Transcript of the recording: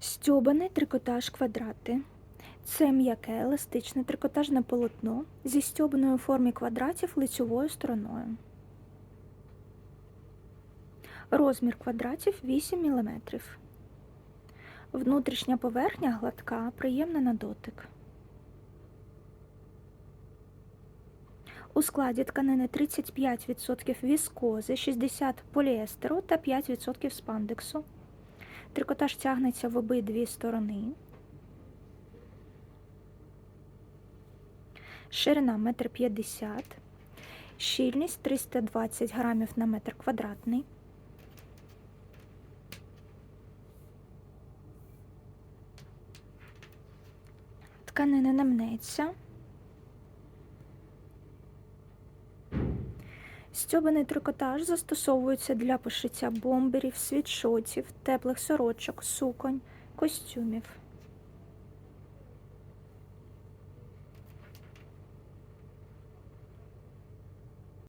Стьобаний трикотаж квадрати. Це м'яке еластичне трикотажне полотно зі стьобаною у формі квадратів лицьовою стороною. Розмір квадратів 8 мм. Внутрішня поверхня гладка, приємна на дотик. У складі тканини 35% віскози, 60% поліестеру та 5% спандексу. Трикотаж тягнеться в обидві сторони. Ширина 1,50 м. Щільність 320 грамів на метр квадратний. Тканина не мнеться. Стьобаний трикотаж застосовується для пошиття бомберів, світшотів, теплих сорочок, суконь, костюмів.